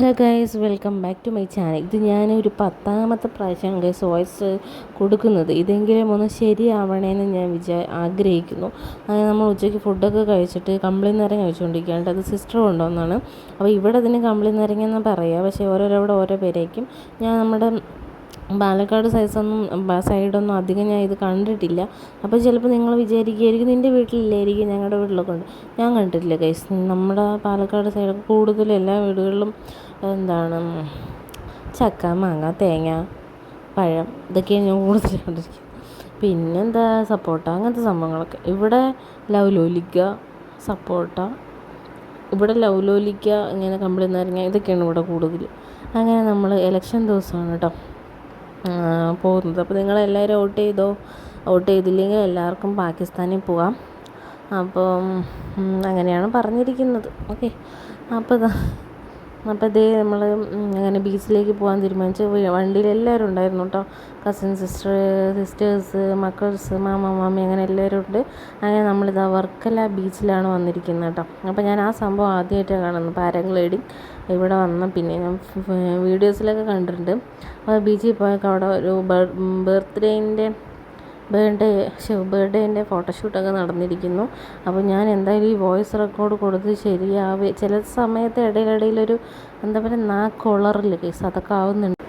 Hello guys welcome back to my channel. ഇത് ഞാൻ ഒരു പത്താമത്തെ പ്രാവശ്യം ഗൈസ് വോയിസ് കൊടുക്കുന്നത്. ഇതെങ്കിലും ഒന്ന് ശരിയാവണേന്ന് ഞാൻ വിചാ ആഗ്രഹിക്കുന്നു. അങ്ങനെ നമ്മൾ ഉച്ചയ്ക്ക് ഫുഡൊക്കെ കഴിച്ചിട്ട് കമ്പിളി നിറങ്ങി കഴിച്ചുകൊണ്ടിരിക്കുകയാണ് അത് സിസ്റ്റർ കൊണ്ടുവന്നാണ്. അപ്പോൾ ഇവിടെ അതിന് കമ്പിളി നിറങ്ങിയെന്ന് പറയുക പക്ഷേ ഓരോരവിടെ ഓരോ പേരേക്കും ഞാൻ നമ്മുടെ പാലക്കാട് സൈസൊന്നും സൈഡൊന്നും അധികം ഞാൻ ഇത് കണ്ടിട്ടില്ല. അപ്പോൾ ചിലപ്പോൾ നിങ്ങൾ വിചാരിക്കുമായിരിക്കും നിന്റെ വീട്ടിലില്ലായിരിക്കും ഞങ്ങളുടെ വീട്ടിലൊക്കെ ഉണ്ട്. ഞാൻ കണ്ടിട്ടില്ല ഗൈസ് നമ്മുടെ പാലക്കാട് സൈഡൊക്കെ കൂടുതലും എല്ലാ വീടുകളിലും എന്താണ് ചക്ക മാങ്ങ തേങ്ങ പഴം ഇതൊക്കെയാണ് ഞാൻ കൂടുതൽ കണ്ടിരിക്കുന്നത്. പിന്നെന്താ സപ്പോട്ട അങ്ങനത്തെ സംഭവങ്ങളൊക്കെ. ഇവിടെ ലവ് ലോലിക്ക സപ്പോട്ട ഇവിടെ ലവ് ലോലിക്ക ഇങ്ങനെ കമ്പിളി നാരങ്ങ ഇതൊക്കെയാണ് ഇവിടെ കൂടുതൽ അങ്ങനെ നമ്മൾ ഇലക്ഷൻ ദിവസമാണ് കേട്ടോ പോകുന്നത്. അപ്പോൾ നിങ്ങളെല്ലാവരും വോട്ട് ചെയ്തോ? വോട്ട് ചെയ്തില്ലെങ്കിൽ എല്ലാവർക്കും പാകിസ്ഥാനിൽ പോവാം. അപ്പം അങ്ങനെയാണ് പറഞ്ഞിരിക്കുന്നത്. ഓക്കെ അപ്പോൾ അപ്പോൾ ഇതേ നമ്മൾ അങ്ങനെ ബീച്ചിലേക്ക് പോകാൻ തീരുമാനിച്ചു വണ്ടിയിൽ എല്ലാവരും ഉണ്ടായിരുന്നു കേട്ടോ കസിൻ സിസ്റ്റർ സിസ്റ്റേഴ്സ് മക്കൾസ് മാമ മാമി അങ്ങനെ എല്ലാവരും ഉണ്ട്. അങ്ങനെ നമ്മളിതാ വർക്കല ബീച്ചിലാണ് വന്നിരിക്കുന്നത് കേട്ടോ അപ്പോൾ ഞാൻ ആ സംഭവം ആദ്യമായിട്ടാണ് കാണുന്നത്. പാരഗ്ലൈഡിങ് ഇവിടെ വന്ന പിന്നെ ഞാൻ വീഡിയോസിലൊക്കെ കണ്ടിട്ടുണ്ട്. അപ്പോൾ ബീച്ചിൽ പോയപ്പോൾ അവിടെ ഒരു ബർത്ത്ഡേന്റെ ബേർഡേ ബേഡേന്റെ ഫോട്ടോഷൂട്ടൊക്കെ നടന്നിരിക്കുന്നു. അപ്പോൾ ഞാൻ എന്തായാലും ഈ വോയിസ് റെക്കോർഡ് കൊടുത്ത് ശരിയാവേ. ചില സമയത്ത് ഇടയിലിടയിലൊരു എന്താ പറയുക നാക്കുളറിൽ കേസ് അതൊക്കെ ആവുന്നുണ്ട്.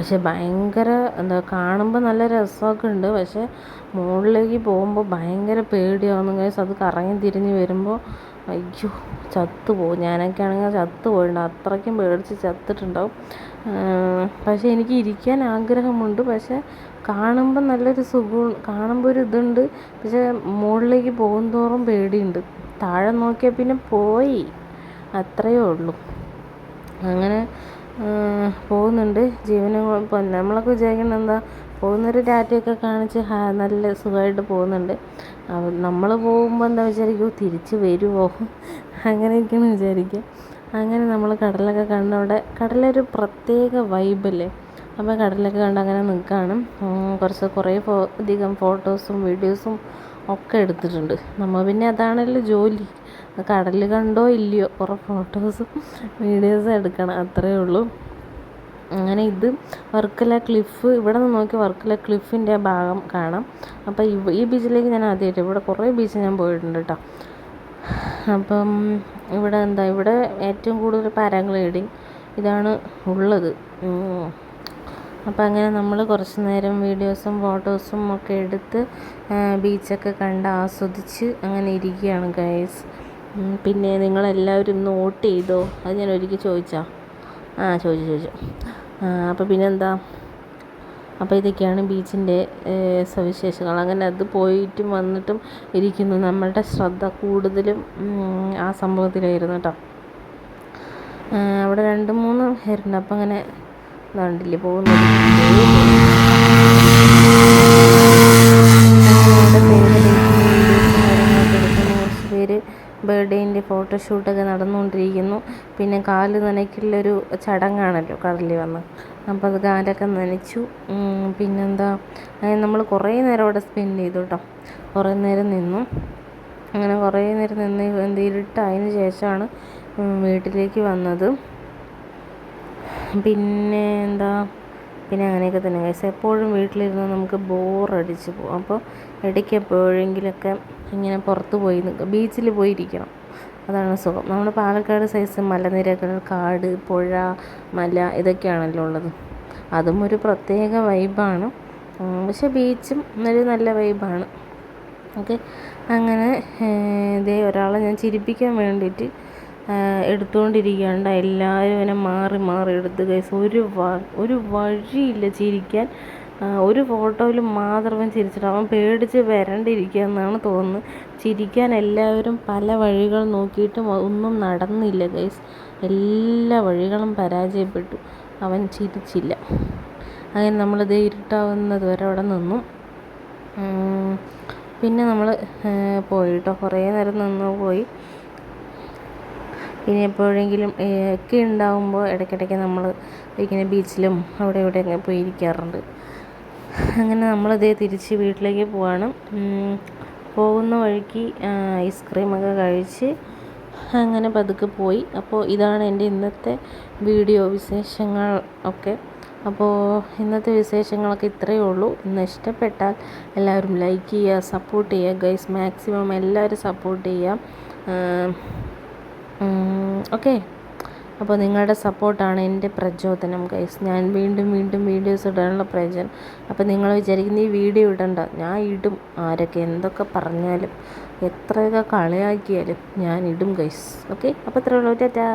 പക്ഷെ ഭയങ്കര എന്താ കാണുമ്പോൾ നല്ല രസമൊക്കെ ഉണ്ട്. പക്ഷെ മുകളിലേക്ക് പോകുമ്പോൾ ഭയങ്കര പേടിയാവുന്നു. കഴിച്ച് അത് കറങ്ങി തിരിഞ്ഞ് വരുമ്പോൾ അയ്യോ ചത്തു പോകും ഞാനൊക്കെ ആണെങ്കിൽ ചത്തുപോയിട്ടുണ്ട്. അത്രയ്ക്കും പേടിച്ച് ചത്തിട്ടുണ്ടാവും. പക്ഷെ എനിക്ക് ഇരിക്കാൻ ആഗ്രഹമുണ്ട്. പക്ഷെ കാണുമ്പോൾ നല്ലൊരു സുഖം കാണുമ്പോൾ ഒരു ഇതുണ്ട്. പക്ഷെ മുകളിലേക്ക് പോകും തോറും പേടിയുണ്ട്. താഴെ നോക്കിയാൽ പിന്നെ പോയി. അത്രയേ ഉള്ളൂ. അങ്ങനെ പോകുന്നുണ്ട്. ജീവനും നമ്മളൊക്കെ വിചാരിക്കുന്നത് എന്താ പോകുന്നൊരു ടാറ്റയൊക്കെ കാണിച്ച് നല്ല സുഖമായിട്ട് പോകുന്നുണ്ട്. നമ്മൾ പോകുമ്പോൾ എന്താ വിചാരിക്കും തിരിച്ച് വരുമോ അങ്ങനെയൊക്കെയാണ് വിചാരിക്കുക അങ്ങനെ നമ്മൾ കടലൊക്കെ കണ്ട് അവിടെ കടലൊരു പ്രത്യേക വൈബല്ലേ? അപ്പോൾ കടലൊക്കെ കണ്ട് അങ്ങനെ നിൽക്കുകയാണ് കുറച്ച് കുറേ അധികം ഫോട്ടോസും വീഡിയോസും ഒക്കെ എടുത്തിട്ടുണ്ട്. നമ്മൾ പിന്നെ അതാണല്ലോ ജോലി. കടൽ കണ്ടോ ഇല്ലയോ കുറേ ഫോട്ടോസും വീഡിയോസും എടുക്കണം. അത്രയേ ഉള്ളൂ. അങ്ങനെ ഇത് വർക്കല ക്ലിഫ് ഇവിടെ നിന്ന് നോക്കി വർക്കല ക്ലിഫിന്റെ ഭാഗം കാണാം. അപ്പോൾ ഈ ബീച്ചിലേക്ക് ഞാൻ ആദ്യമായിട്ട് ഇവിടെ കുറേ ബീച്ച് ഞാൻ പോയിട്ടുണ്ട് കേട്ടോ. അപ്പം ഇവിടെ എന്താ ഇവിടെ ഏറ്റവും കൂടുതൽ പാരാഗ്ലൈഡിങ് ഇതാണ് ഉള്ളത്. അപ്പോൾ അങ്ങനെ നമ്മൾ കുറച്ച് നേരം വീഡിയോസും ഫോട്ടോസും ഒക്കെ എടുത്ത് ബീച്ചൊക്കെ കണ്ട് ആസ്വദിച്ച് അങ്ങനെ ഇരിക്കുകയാണ് ഗൈസ് പിന്നെ നിങ്ങളെല്ലാവരും ഇന്ന് വോട്ട് ചെയ്തോ? അത് ഞാൻ ഒരിക്കൽ ചോദിച്ചാ? ആ ചോദിച്ചു ചോദിച്ചു. അപ്പോൾ പിന്നെ എന്താ അപ്പോൾ ഇതൊക്കെയാണ് ബീച്ചിന്റെ സവിശേഷങ്ങൾ അങ്ങനെ അത് പോയിട്ടും വന്നിട്ടും ഇരിക്കുന്നു. നമ്മളുടെ ശ്രദ്ധ കൂടുതലും ആ സംഭവത്തിലായിരുന്നു കേട്ടോ. അവിടെ രണ്ട് മൂന്ന് പേരുണ്ട്. അപ്പം അങ്ങനെ കണ്ടില്ലേ? പോകുന്നത്. കുറച്ച് പേര് ഫോട്ടോഷൂട്ടൊക്കെ നടന്നുകൊണ്ടിരിക്കുന്നു. പിന്നെ കാൽ നനയ്ക്കുള്ളൊരു ചടങ്ങാണല്ലോ കടലിൽ വന്ന്. അപ്പോൾ അത് കാലൊക്കെ നനച്ചു. പിന്നെന്താ? നമ്മൾ കുറേ നേരം അവിടെ സ്പെൻഡ് ചെയ്തു കേട്ടോ കുറേ നേരം നിന്നു. അങ്ങനെ കുറേ നേരം നിന്ന് എന്ത് ഇട്ടതിന് ശേഷമാണ് വീട്ടിലേക്ക് വന്നത്. പിന്നെ എന്താ? പിന്നെ അങ്ങനെയൊക്കെ തന്നെ കഴിച്ച് എപ്പോഴും വീട്ടിലിരുന്ന് നമുക്ക് ബോറടിച്ച് പോകും അപ്പോൾ ഇടയ്ക്ക് എപ്പോഴെങ്കിലൊക്കെ ഇങ്ങനെ പുറത്ത് പോയി നിൽക്കുക ബീച്ചിൽ പോയിരിക്കണം. അതാണ് സുഖം. നമ്മുടെ പാലക്കാട് സൈസ് മലനിരകൾ കാട് പുഴ മല ഇതൊക്കെയാണല്ലോ ഉള്ളത്. അതും ഒരു പ്രത്യേക വൈബാണ് പക്ഷെ ബീച്ചും ഒരു നല്ല വൈബാണ് ഓക്കെ അങ്ങനെ ഇതേ ഒരാളെ ഞാൻ ചിരിപ്പിക്കാൻ വേണ്ടിയിട്ട് എടുത്തുകൊണ്ടിരിക്കുകയാണ് എല്ലാവരും ഇങ്ങനെ മാറി മാറി എടുത്ത് കൈസ് ഒരു ഒരു വഴിയില്ല ചിരിക്കാൻ. ഒരു ഫോട്ടോയിൽ മാത്രം ചിരിച്ചിട്ട് അവൻ പേടിച്ച് വരണ്ടിരിക്കുക എന്നാണ് തോന്നുന്നത്. ചിരിക്കാൻ എല്ലാവരും പല വഴികൾ നോക്കിയിട്ടും ഒന്നും നടന്നില്ല ഗൈസ് എല്ലാ വഴികളും പരാജയപ്പെട്ടു. അവൻ ചിരിച്ചില്ല. അങ്ങനെ നമ്മൾ നമ്മളിത് ഇരുട്ടാവുന്നത് വരെ അവിടെ നിന്നു. പിന്നെ നമ്മൾ പോയിട്ടോ കുറേ നേരം നിന്ന് പോയി. ഇനി എപ്പോഴെങ്കിലും ഒക്കെ ഉണ്ടാകുമ്പോൾ ഇടയ്ക്കിടയ്ക്ക് നമ്മൾ ഇങ്ങനെ ബീച്ചിലും അവിടെ ഇവിടെ പോയി ഇരിക്കാറുണ്ട് അങ്ങനെ നമ്മളിതേ തിരിച്ച് വീട്ടിലേക്ക് പോവാണ്. പോകുന്ന വഴിക്ക് ഐസ്ക്രീമൊക്കെ കഴിച്ച് അങ്ങനെ പതുക്കെ പോയി. അപ്പോൾ ഇതാണ് എന്റെ ഇന്നത്തെ വീഡിയോ വിശേഷങ്ങൾ ഒക്കെ. അപ്പോൾ ഇന്നത്തെ വിശേഷങ്ങളൊക്കെ ഇത്രയേ ഉള്ളൂ. ഇന്ന് ഇഷ്ടപ്പെട്ടാൽ എല്ലാവരും ലൈക്ക് ചെയ്യുക സപ്പോർട്ട് ചെയ്യുക. ഗൈസ് മാക്സിമം എല്ലാവരും സപ്പോർട്ട് ചെയ്യുക. ഓക്കെ അപ്പോൾ നിങ്ങളുടെ സപ്പോർട്ടാണ് എന്റെ പ്രചോദനം ഗൈസ് ഞാൻ വീണ്ടും വീണ്ടും വീഡിയോസ് ഇടാനുള്ള പ്രചോദനം. അപ്പോൾ നിങ്ങൾ വിചാരിക്കുന്ന ഈ വീഡിയോ ഇടണ്ട. ഞാൻ ഇടും. ആരൊക്കെ എന്തൊക്കെ പറഞ്ഞാലും എത്രയൊക്കെ കളിയാക്കിയാലും ഞാൻ ഇടും ഗൈസ് ഓക്കെ അപ്പോൾ ഉള്ളൂ. ടാറ്റാ